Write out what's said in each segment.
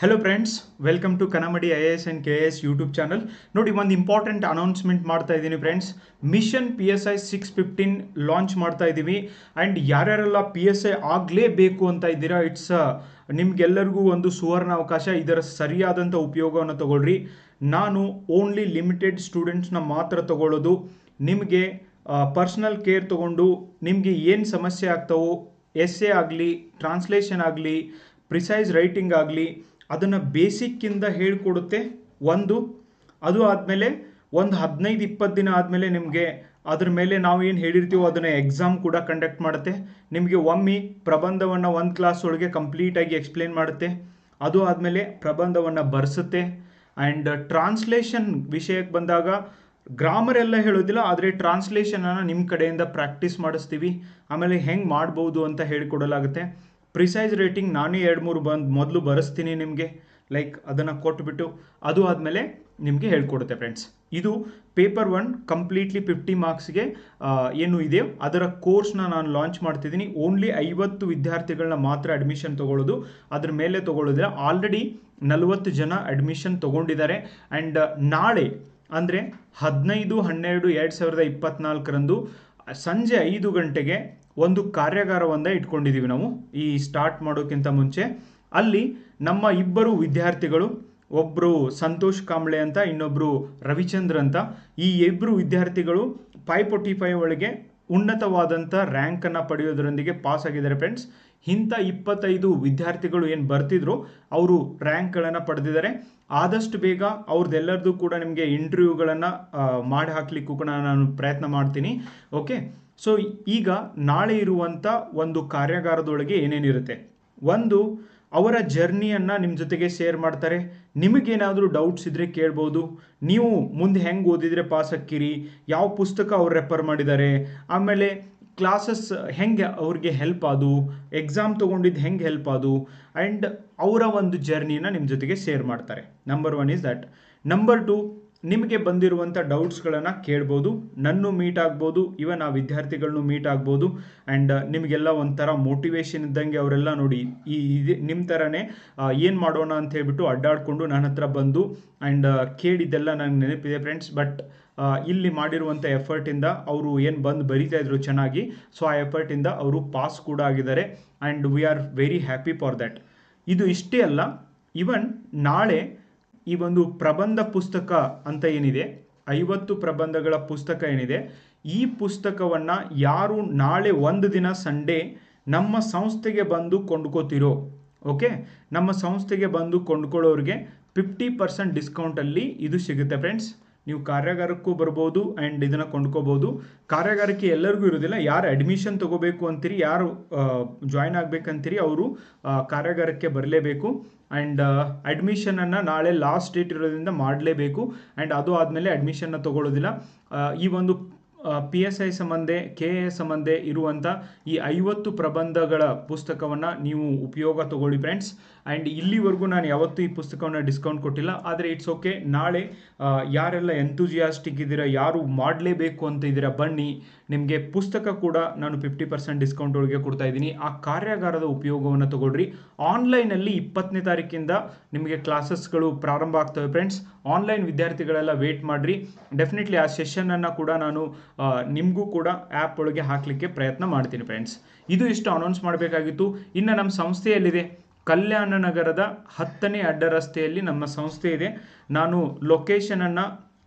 Hello friends welcome to Kanamadi I S and K S YouTube channel ನೋಡಿ, ಒಂದು important announcement ಮಾಡ್ತಾ ಇದ್ದೀನಿ friends mission P S I six fifteen launch ಮಾಡ್ತಾ ಇದ್ದೀವಿ. And ಯಾರ್ಯಾರೆಲ್ಲ P S I ಆಗಲೇಬೇಕು ಅಂತ ಇದ್ದೀರಾ ಇಟ್ಸ್ ನಿಮಗೆಲ್ಲರಿಗೂ ಒಂದು ಸುವರ್ಣ ಅವಕಾಶ, ಇದರ ಸರಿಯಾದಂಥ ಉಪಯೋಗವನ್ನು ತಗೊಳ್ರಿ. ನಾನು ಓನ್ಲಿ ಲಿಮಿಟೆಡ್ ಸ್ಟೂಡೆಂಟ್ಸ್ನ ಮಾತ್ರ ತಗೊಳ್ಳೋದು. ನಿಮಗೆ ಪರ್ಸ್ನಲ್ ಕೇರ್ ತಗೊಂಡು ನಿಮಗೆ ಏನು ಸಮಸ್ಯೆ ಆಗ್ತಾವೋ ಎಸ್ ಎ ಆಗಲಿ ಟ್ರಾನ್ಸ್ಲೇಷನ್ ಆಗಲಿ ಪ್ರಿಸೈಸ್ ರೈಟಿಂಗ್ ಆಗಲಿ ಅದನ್ನು ಬೇಸಿಕ್ಕಿಂದ ಹೇಳಿಕೊಡುತ್ತೆ. ಒಂದು, ಅದು ಆದಮೇಲೆ ಒಂದು ಹದಿನೈದು, ಇಪ್ಪತ್ತು ದಿನ ಆದಮೇಲೆ ನಿಮಗೆ ಅದ್ರ ಮೇಲೆ ನಾವು ಏನು ಹೇಳಿರ್ತೀವೋ ಅದನ್ನು ಎಕ್ಸಾಮ್ ಕೂಡ ಕಂಡಕ್ಟ್ ಮಾಡುತ್ತೆ. ನಿಮಗೆ ಒಮ್ಮೆ ಪ್ರಬಂಧವನ್ನು ಒಂದು ಕ್ಲಾಸ್ ಒಳಗೆ ಕಂಪ್ಲೀಟಾಗಿ ಎಕ್ಸ್ಪ್ಲೇನ್ ಮಾಡುತ್ತೆ. ಅದು ಆದಮೇಲೆ ಪ್ರಬಂಧವನ್ನು ಬರೆಸುತ್ತೆ. ಆ್ಯಂಡ್ ಟ್ರಾನ್ಸ್ಲೇಷನ್ ವಿಷಯಕ್ಕೆ ಬಂದಾಗ ಗ್ರಾಮರ್ ಎಲ್ಲ ಹೇಳೋದಿಲ್ಲ, ಆದರೆ ಟ್ರಾನ್ಸ್ಲೇಷನನ್ನು ನಿಮ್ಮ ಕಡೆಯಿಂದ ಪ್ರಾಕ್ಟೀಸ್ ಮಾಡಿಸ್ತೀವಿ. ಆಮೇಲೆ ಹೆಂಗೆ ಮಾಡ್ಬೋದು ಅಂತ ಹೇಳಿಕೊಡಲಾಗುತ್ತೆ. ಪ್ರಿಸೈಸ್ ರೇಟಿಂಗ್ ನಾನೇ ಎರಡು ಮೂರು ಬಂದು ಮೊದಲು ಬರೆಸ್ತೀನಿ ನಿಮಗೆ. ಲೈಕ್ ಅದನ್ನು ಕೊಟ್ಬಿಟ್ಟು ಅದು ಆದಮೇಲೆ ನಿಮಗೆ ಹೇಳ್ಕೊಡುತ್ತೆ ಫ್ರೆಂಡ್ಸ್. ಇದು ಪೇಪರ್ ಒನ್ ಕಂಪ್ಲೀಟ್ಲಿ ಫಿಫ್ಟಿ ಮಾರ್ಕ್ಸ್ಗೆ ಏನು ಇದೆ ಅದರ ಕೋರ್ಸ್ನ ನಾನು ಲಾಂಚ್ ಮಾಡ್ತಿದ್ದೀನಿ. ಓನ್ಲಿ ಐವತ್ತು ವಿದ್ಯಾರ್ಥಿಗಳನ್ನ ಮಾತ್ರ ಅಡ್ಮಿಷನ್ ತೊಗೊಳ್ಳೋದು ಅದ್ರ ಮೇಲೆ ತೊಗೊಳ್ಳೋದಿಲ್ಲ ಆಲ್ರೆಡಿ ನಲವತ್ತು ಜನ ಅಡ್ಮಿಷನ್ ತೊಗೊಂಡಿದ್ದಾರೆ. ಆ್ಯಂಡ್ ನಾಳೆ, ಅಂದರೆ ಹದಿನೈದು, ಹನ್ನೆರಡು, ಎರಡು ಸಾವಿರದ ಇಪ್ಪತ್ತ್ನಾಲ್ಕರಂದು ಸಂಜೆ ಐದು ಗಂಟೆಗೆ ಒಂದು ಕಾರ್ಯಾಗಾರವನ್ನು ಇಟ್ಕೊಂಡಿದ್ದೀವಿ ನಾವು ಈ ಸ್ಟಾರ್ಟ್ ಮಾಡೋಕ್ಕಿಂತ ಮುಂಚೆ. ಅಲ್ಲಿ ನಮ್ಮ ಇಬ್ಬರು ವಿದ್ಯಾರ್ಥಿಗಳು ಒಬ್ಬರು ಸಂತೋಷ್ ಕಾಂಬ್ಳೆ ಅಂತ ಇನ್ನೊಬ್ಬರು ರವಿಚಂದ್ರ ಅಂತ, ಈ ಇಬ್ಬರು ವಿದ್ಯಾರ್ಥಿಗಳು ಫೈವ್ ಫೋರ್ಟಿ ಫೈವ್ ಒಳಗೆ ಉನ್ನತವಾದಂಥ ರ್ಯಾಂಕನ್ನು ಪಡೆಯೋದರೊಂದಿಗೆ ಪಾಸ್ ಆಗಿದ್ದಾರೆ ಫ್ರೆಂಡ್ಸ್ ಇಂಥ ಇಪ್ಪತ್ತೈದು ವಿದ್ಯಾರ್ಥಿಗಳು ಏನು ಬರ್ತಿದ್ರು, ಅವರು ರ್ಯಾಂಕ್ಗಳನ್ನು ಪಡೆದಿದ್ದಾರೆ. ಆದಷ್ಟು ಬೇಗ ಅವ್ರದ್ದೆಲ್ಲರದ್ದು ಕೂಡ ನಿಮಗೆ ಇಂಟರ್ವ್ಯೂಗಳನ್ನು ಮಾಡಿ ಹಾಕ್ಲಿಕ್ಕೂ ಕೂಡ ನಾನು ಪ್ರಯತ್ನ ಮಾಡ್ತೀನಿ. ಓಕೆ ಸೊ ಈಗ ನಾಳೆ ಇರುವಂಥ ಒಂದು ಕಾರ್ಯಾಗಾರದೊಳಗೆ ಏನೇನಿರುತ್ತೆ? ಒಂದು, ಅವರ ಜರ್ನಿಯನ್ನು ನಿಮ್ಮ ಜೊತೆಗೆ ಶೇರ್ ಮಾಡ್ತಾರೆ. ನಿಮಗೇನಾದರೂ ಡೌಟ್ಸ್ ಇದ್ದರೆ ಕೇಳ್ಬೋದು. ನೀವು ಮುಂದೆ ಹೆಂಗೆ ಓದಿದರೆ ಪಾಸ್ ಅಕ್ಕಿರಿ ಯಾವ ಪುಸ್ತಕ ಅವ್ರು ರೆಫರ್ ಮಾಡಿದ್ದಾರೆ? ಆಮೇಲೆ ಕ್ಲಾಸಸ್ ಹೆಂಗೆ ಅವ್ರಿಗೆ ಹೆಲ್ಪ್ ಆದು ಎಕ್ಸಾಮ್ ತೊಗೊಂಡಿದ್ದು ಹೆಂಗೆ ಹೆಲ್ಪ್ ಅದು ಆ್ಯಂಡ್ ಅವರ ಒಂದು ಜರ್ನಿನ ನಿಮ್ಮ ಜೊತೆಗೆ ಶೇರ್ ಮಾಡ್ತಾರೆ. Number one is that number two ನಿಮಗೆ ಬಂದಿರುವಂಥ ಡೌಟ್ಸ್ಗಳನ್ನು ಕೇಳ್ಬೋದು, ನನ್ನೂ ಮೀಟ್ ಆಗ್ಬೋದು ಇವನ್ ಆ ವಿದ್ಯಾರ್ಥಿಗಳನ್ನೂ ಮೀಟ್ ಆಗ್ಬೋದು ಆ್ಯಂಡ್ ನಿಮಗೆಲ್ಲ ಒಂಥರ ಮೋಟಿವೇಶನ್ ಇದ್ದಂಗೆ ಅವರೆಲ್ಲ ನೋಡಿ, ಈ, ಇದು ನಿಮ್ಮ ಥರನೇ ಏನು ಮಾಡೋಣ ಅಂತ ಹೇಳ್ಬಿಟ್ಟು ಅಡ್ಡಾಡಿಕೊಂಡು ನನ್ನ ಹತ್ರ ಬಂದು ಆ್ಯಂಡ್ ಕೇಳಿದ್ದೆಲ್ಲ ನನಗೆ ನೆನಪಿದೆ ಫ್ರೆಂಡ್ಸ್ ಬಟ್ ಇಲ್ಲಿ ಮಾಡಿರುವಂಥ ಎಫರ್ಟಿಂದ ಅವರು ಏನು ಬಂದು ಬರಿತಾ ಇದ್ರು ಚೆನ್ನಾಗಿ ಸೊ ಆ ಎಫರ್ಟಿಂದ ಅವರು ಪಾಸ್ ಕೂಡ ಆಗಿದ್ದಾರೆ and we are very happy for that ಇದು ಇಷ್ಟೇ ಅಲ್ಲ ಇವನ್ ನಾಳೆ ಈ ಒಂದು ಪ್ರಬಂಧ ಪುಸ್ತಕ ಅಂತ ಏನಿದೆ? ಐವತ್ತು ಪ್ರಬಂಧಗಳ ಪುಸ್ತಕ ಏನಿದೆ? ಈ ಪುಸ್ತಕವನ್ನು ಯಾರು ನಾಳೆ ಒಂದು ದಿನ ಸಂಡೇ ನಮ್ಮ ಸಂಸ್ಥೆಗೆ ಬಂದು ಕೊಂಡ್ಕೋತಿರೋ, ಓಕೆ? ನಮ್ಮ ಸಂಸ್ಥೆಗೆ ಬಂದು ಕೊಂಡ್ಕೊಳ್ಳೋರಿಗೆ ಫಿಫ್ಟಿ ಪರ್ಸೆಂಟ್ ಡಿಸ್ಕೌಂಟಲ್ಲಿ ಇದು ಸಿಗುತ್ತೆ ಫ್ರೆಂಡ್ಸ್ ನೀವು ಕಾರ್ಯಾಗಾರಕ್ಕೂ ಬರ್ಬೋದು ಆ್ಯಂಡ್ ಇದನ್ನು ಕೊಂಡ್ಕೋಬೋದು. ಕಾರ್ಯಾಗಾರಕ್ಕೆ ಎಲ್ಲರಿಗೂ ಇರೋದಿಲ್ಲ ಯಾರು ಅಡ್ಮಿಷನ್ ತೊಗೋಬೇಕು ಅಂತೀರಿ, ಯಾರು ಜಾಯ್ನ್ ಆಗಬೇಕಂತೀರಿ, ಅವರು ಕಾರ್ಯಾಗಾರಕ್ಕೆ ಬರಲೇಬೇಕು. ಆ್ಯಂಡ್ ಅಡ್ಮಿಷನನ್ನು ನಾಳೆ ಲಾಸ್ಟ್ ಡೇಟ್ ಇರೋದ್ರಿಂದ ಮಾಡಲೇಬೇಕು. ಆ್ಯಂಡ್ ಅದು ಆದಮೇಲೆ ಅಡ್ಮಿಷನ್ನ ತೊಗೊಳ್ಳೋದಿಲ್ಲ ಈ ಒಂದು ಪಿ ಎಸ್ ಐ ಸಂಬಂಧೆ ಕೆ ಎ ಸಂಬಂಧೆ ಇರುವಂಥ ಈ ಐವತ್ತು ಪ್ರಬಂಧಗಳ ಪುಸ್ತಕವನ್ನು ನೀವು ಉಪಯೋಗ ತಗೊಳ್ಳಿ ಫ್ರೆಂಡ್ಸ್ ಆ್ಯಂಡ್ ಇಲ್ಲಿವರೆಗೂ ನಾನು ಯಾವತ್ತೂ ಈ ಪುಸ್ತಕವನ್ನು ಡಿಸ್ಕೌಂಟ್ ಕೊಟ್ಟಿಲ್ಲ. ಆದರೆ ಇಟ್ಸ್ ಓಕೆ ನಾಳೆ ಯಾರೆಲ್ಲ ಎಂತೂಜಿಯಾಸ್ಟಿಕ್ ಇದ್ದೀರಾ, ಯಾರು ಮಾಡಲೇಬೇಕು ಅಂತ ಇದ್ದೀರಾ, ಬನ್ನಿ. ನಿಮಗೆ ಪುಸ್ತಕ ಕೂಡ ನಾನು ಫಿಫ್ಟಿ ಪರ್ಸೆಂಟ್ ಡಿಸ್ಕೌಂಟ್ ಒಳಗೆ ಕೊಡ್ತಾ ಇದ್ದೀನಿ. ಆ ಕಾರ್ಯಾಗಾರದ ಉಪಯೋಗವನ್ನು ತಗೊಳ್ರಿ. ಆನ್ಲೈನಲ್ಲಿ ಇಪ್ಪತ್ತನೇ ತಾರೀಕಿಂದ ನಿಮಗೆ ಕ್ಲಾಸಸ್ಗಳು ಪ್ರಾರಂಭ ಆಗ್ತವೆ ಫ್ರೆಂಡ್ಸ್ ಆನ್ಲೈನ್ ವಿದ್ಯಾರ್ಥಿಗಳೆಲ್ಲ ವೇಟ್ ಮಾಡಿರಿ. ಡೆಫಿನೆಟ್ಲಿ ಆ ಸೆಷನನ್ನು ಕೂಡ ನಾನು ನಿಮಗೂ ಕೂಡ ಆ್ಯಪ್ ಒಳಗೆ ಹಾಕಲಿಕ್ಕೆ ಪ್ರಯತ್ನ ಮಾಡ್ತೀನಿ ಫ್ರೆಂಡ್ಸ್ ಇದು ಇಷ್ಟು ಅನೌನ್ಸ್ ಮಾಡಬೇಕಾಗಿತ್ತು. ಇನ್ನು ನಮ್ಮ ಸಂಸ್ಥೆಯಲ್ಲಿದೆ. ಕಲ್ಯಾಣ ನಗರದ ಹತ್ತನೇ ಅಡ್ಡ ರಸ್ತೆಯಲ್ಲಿ ನಮ್ಮ ಸಂಸ್ಥೆ ಇದೆ. ನಾನು ಲೊಕೇಶನನ್ನು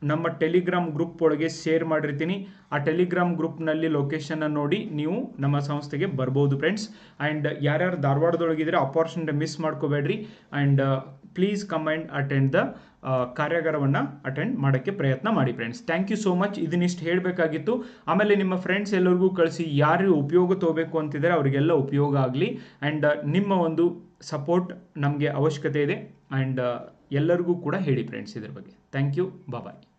ನಮ್ಮ ಟೆಲಿಗ್ರಾಮ್ ಗ್ರೂಪ್ ಒಳಗೆ ಶೇರ್ ಮಾಡಿರ್ತೀನಿ. ಆ ಟೆಲಿಗ್ರಾಮ್ ಗ್ರೂಪ್ನಲ್ಲಿ ಲೊಕೇಶನ್ನ ನೋಡಿ ನೀವು ನಮ್ಮ ಸಂಸ್ಥೆಗೆ ಬರ್ಬೋದು ಫ್ರೆಂಡ್ಸ್ ಆ್ಯಂಡ್ ಯಾರ್ಯಾರು ಧಾರವಾಡದೊಳಗಿದ್ರೆ opportunity miss ಮಾಡ್ಕೋಬೇಡ್ರಿ. And please come and attend the ಕಾರ್ಯಾಗಾರವನ್ನು ಅಟೆಂಡ್ ಮಾಡೋಕ್ಕೆ ಪ್ರಯತ್ನ ಮಾಡಿ friends thank you so much ಇದನ್ನಿಷ್ಟು ಹೇಳಬೇಕಾಗಿತ್ತು. ಆಮೇಲೆ ನಿಮ್ಮ ಫ್ರೆಂಡ್ಸ್ ಎಲ್ಲರಿಗೂ ಕಳಿಸಿ ಯಾರು ಉಪಯೋಗ ತಗೋಬೇಕು ಅಂತಿದ್ದಾರೆ ಅವರಿಗೆಲ್ಲ ಉಪಯೋಗ ಆಗಲಿ. ಆ್ಯಂಡ್ ನಿಮ್ಮ ಒಂದು ಸಪೋರ್ಟ್ ನಮಗೆ ಅವಶ್ಯಕತೆ ಇದೆ. ಆ್ಯಂಡ್ ಎಲ್ಲರಿಗೂ ಕೂಡ ಹೇಳಿ ಫ್ರೆಂಡ್ಸ್ ಇದ್ರ ಬಗ್ಗೆ. Thank you bye